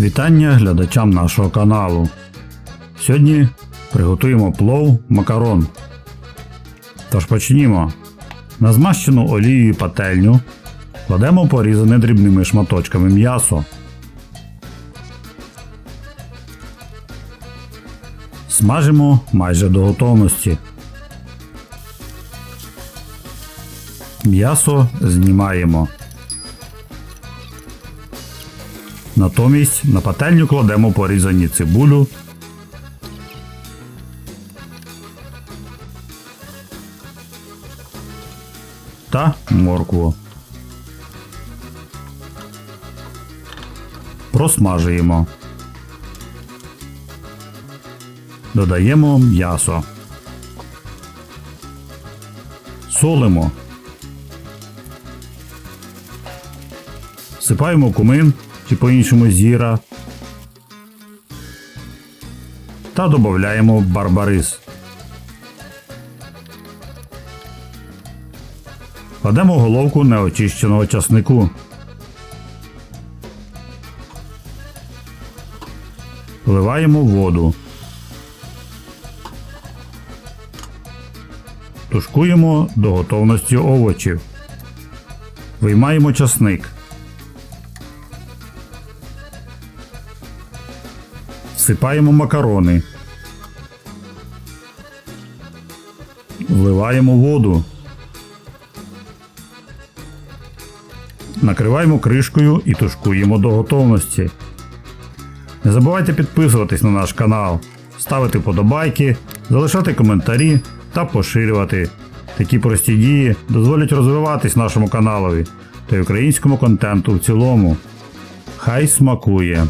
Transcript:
Вітання глядачам нашого каналу. Сьогодні приготуємо плов макарон. Тож почнімо. На змащену олією пательню кладемо порізане дрібними шматочками м'ясо. Смажимо майже до готовності. М'ясо знімаємо. Натомість на пательню кладемо порізані цибулю. Та моркву. Просмажуємо. Додаємо м'ясо. Солимо. Всипаємо кумин чи по-іншому зіра. Та додаємо барбарис. Кладемо головку неочищеного часнику. Вливаємо воду. Тушкуємо до готовності овочів. Виймаємо часник. Всипаємо макарони. Вливаємо воду. Накриваємо кришкою і тушкуємо до готовності. Не забувайте підписуватись на наш канал, ставити подобайки, залишати коментарі та поширювати. Такі прості дії дозволять розвиватись нашому каналові та й українському контенту в цілому. Хай смакує!